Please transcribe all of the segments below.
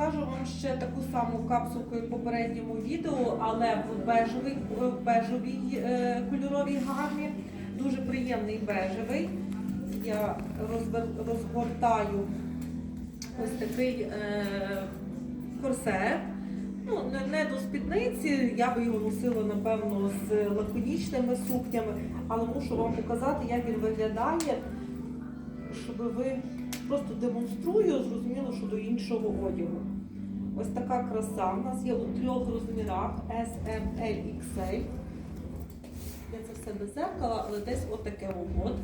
покажу вам ще таку саму капсулку, як в попередньому відео, але в бежевій, в бежевій е, кольоровій гамі. Дуже приємний бежевий. Я розгортаю ось такий е, корсет. Ну, не до спідниці, я би його носила, напевно, з лаконічними сукнями, але мушу вам показати, як він виглядає, щоб ви просто демонструю, зрозуміло, що до іншого одягу. Ось така краса. У нас є у трьох розмірах S, M, L, XL. Я це все без зеркала, але десь отаке от.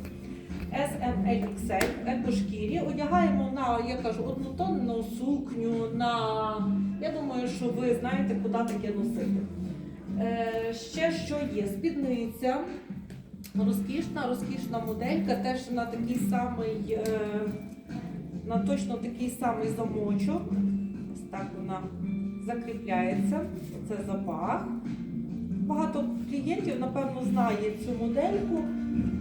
S, M, L, XL в екошкірі. Одягаємо на, я кажу, однотонну сукню, на. Я думаю, що ви знаєте, куди таке носити. Е, ще що є? Спідниця. Розкішна, розкішна моделька, теж на такий самий, е, на точно такий самий замочок. Ось так вона закріпляється. Це запах. Багато клієнтів, напевно, знає цю модельку,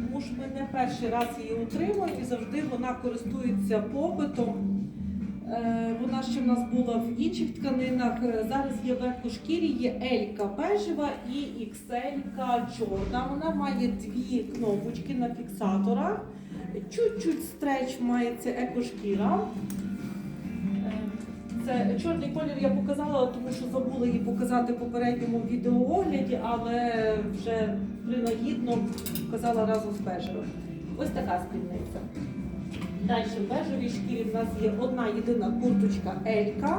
тому що ми не перший раз її отримуємо і завжди вона користується попитом. Е, Вона ще в нас була в інших тканинах. Е, Зараз є в екошкірі, є Елька бежева і XL чорна. Вона має дві кнопочки на фіксаторах. Чуть-чуть стреч має екошкіра. Е, Це чорний колір я показала, тому що забула її показати в попередньому відеоогляді, але вже принагідно показала разом з бежевим. Ось така спідниця. Далі в бежевій шкірі в нас є одна єдина курточка Елька.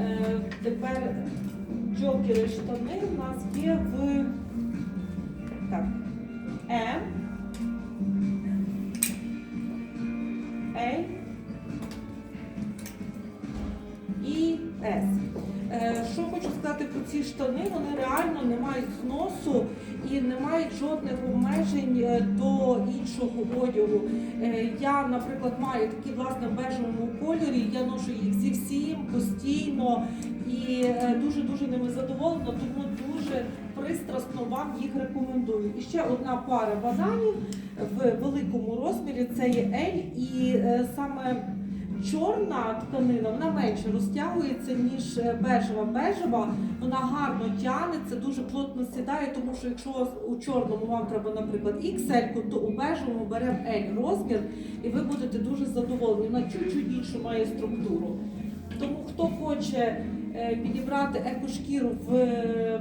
Е, тепер джокери штани в нас є в так, М, С. Е, Що хочу сказати про ці штани, вони реально не мають зносу і не мають жодних обмежень е, до іншого одягу. Е, Я, наприклад, маю такі власне в бежевому кольорі, я ношу їх зі всім постійно і дуже дуже ними задоволена, тому дуже пристрасно вам їх рекомендую. І ще одна пара бананів в великому розмірі це є L, і саме чорна тканина вона менше розтягується, ніж е, бежева. Бежева вона гарно тягнеться, дуже плотно сідає, тому що якщо у чорному вам треба, наприклад, XL, то у бежевому беремо L розмір, і ви будете дуже задоволені. Вона чуть-чуть іншу має структуру. Тому хто хоче е, підібрати екошкіру в е,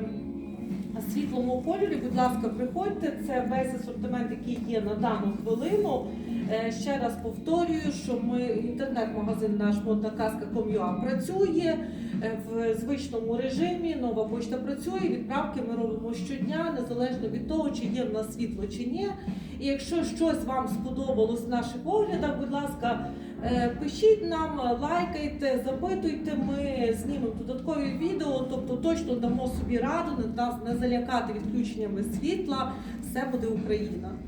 світлому кольорі, будь ласка, приходьте. Це весь асортимент, який є на дану хвилину. Е, Ще раз повторюю, що ми інтернет-магазин наш модна казка.com.ua працює в звичному режимі. Нова почта працює. Відправки ми робимо щодня, незалежно від того, чи є в нас світло чи ні. І якщо щось вам сподобалось в наших оглядах, будь ласка, е, пишіть нам, лайкайте, запитуйте. Ми знімемо додаткові відео, тобто точно дамо собі раду, не нас не залякати відключеннями світла. Все буде Україна.